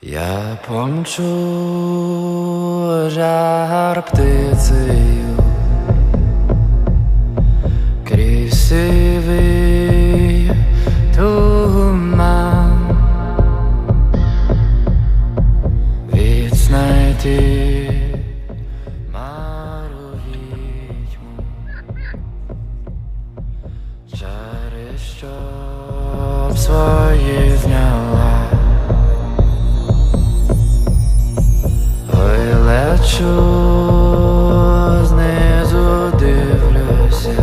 Я помчу жар птицею. Крізь сивий туман відзнайти мару відьму чари, щоб свої зняла. Ой, лечу знизу дивлюся,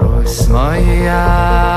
Русь моя